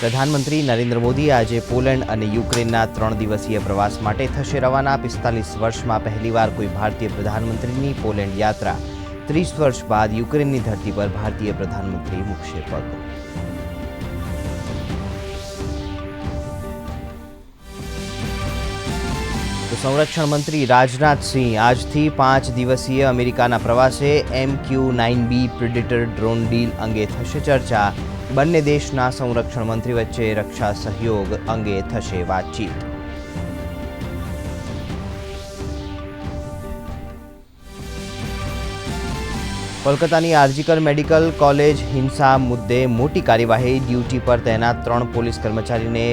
પ્રધાનમંત્રી નરેન્દ્ર મોદી આજે પોલેન્ડ અને યુક્રેનના ત્રણ દિવસીય પ્રવાસ માટે થશે રવાના. પિસ્તાલીસ વર્ષમાં પહેલીવાર કોઈ ભારતીય પ્રધાનમંત્રીની પોલેન્ડ યાત્રા. ત્રીસ વર્ષ બાદ યુક્રેનની ધરતી પર ભારતીય પ્રધાનમંત્રી મૂકશે પગ. સંરક્ષણ મંત્રી રાજનાથસિંહ આજથી પાંચ દિવસીય અમેરિકાના પ્રવાસે M Q nine B predator drone deal અંગે થશે ચર્ચા. બંને દેશના સંરક્ષણ મંત્રી વચ્ચે રક્ષા સહયોગ અંગે થશે વાતચીત. કોલકાતાની આરજીકર મેડિકલ કોલેજ હિંસા મુદ્દે મોટી કાર્યવાહી, ડ્યુટી પર તૈનાત ત્રણ પોલીસ કર્મચારીને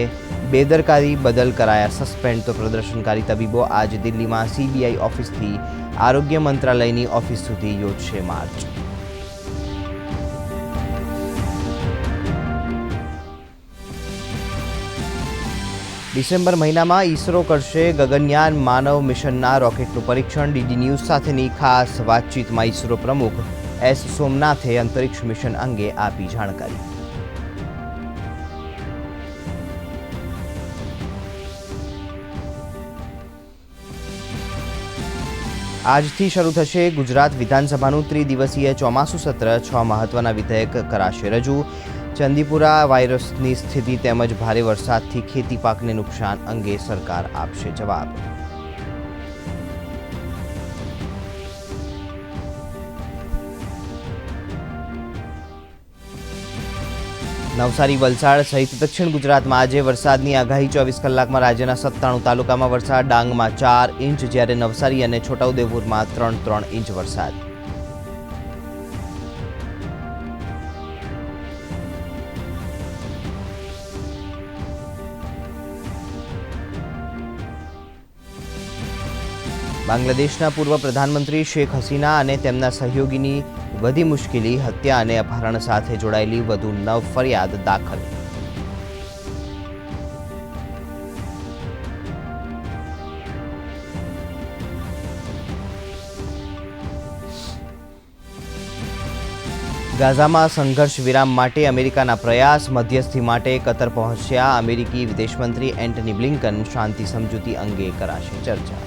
બેદરકારી બદલ કરાયા સસ્પેન્ડ. તો પ્રદર્શનકારી તબીબો આજ દિલ્હીમાં સીબીઆઈ ઓફિસથી આરોગ્ય મંત્રાલયની ઓફિસ સુધી યોજશે માર્ચ. ડિસેમ્બર મહિનામાં ઈસરો કરશે ગગનયાન માનવ મિશનના રોકેટનું પરીક્ષણ. ડીડી ન્યૂઝ સાથેની ખાસ વાતચીતમાં ઈસરો પ્રમુખ એસ સોમનાથે અંતરિક્ષ મિશન અંગે આપી જાણકારી. આજથી શરૂ થશે ગુજરાત વિધાનસભાનું ત્રિદિવસીય ચોમાસું સત્ર. છ મહત્વના વિધેયક કરાશે રજૂ. ચંદીપુરા વાયરસની સ્થિતિ તેમજ ભારે વરસાદથી ખેતી પાકને નુકસાન અંગે સરકાર આપશે જવાબ. નવસારી, વલસાડ સહિત દક્ષિણ ગુજરાતમાં આજે વરસાદની આગાહી. ચોવીસ કલાકમાં રાજ્યના સત્તાણું તાલુકામાં વરસાદ, ડાંગમાં ચાર ઇંચ, જ્યારે નવસારી અને છોટાઉદેપુરમાં ત્રણ ત્રણ ઇંચ વરસાદ. બાંગ્લાદેશના પૂર્વ પ્રધાનમંત્રી શેખ હસીના અને તેમના સહયોગીની વધી મુશ્કેલી, હત્યા અને અપહરણ સાથે જોડાયેલી વધુ નવ ફરિયાદ દાખલ. ગાઝામાં સંઘર્ષ વિરામ માટે અમેરિકાના પ્રયાસ, મધ્યસ્થી માટે કતર પહોંચ્યા અમેરિકી વિદેશમંત્રી એન્ટની બ્લિન્કન શાંતિ સમજૂતી અંગે કરાશે ચર્ચા.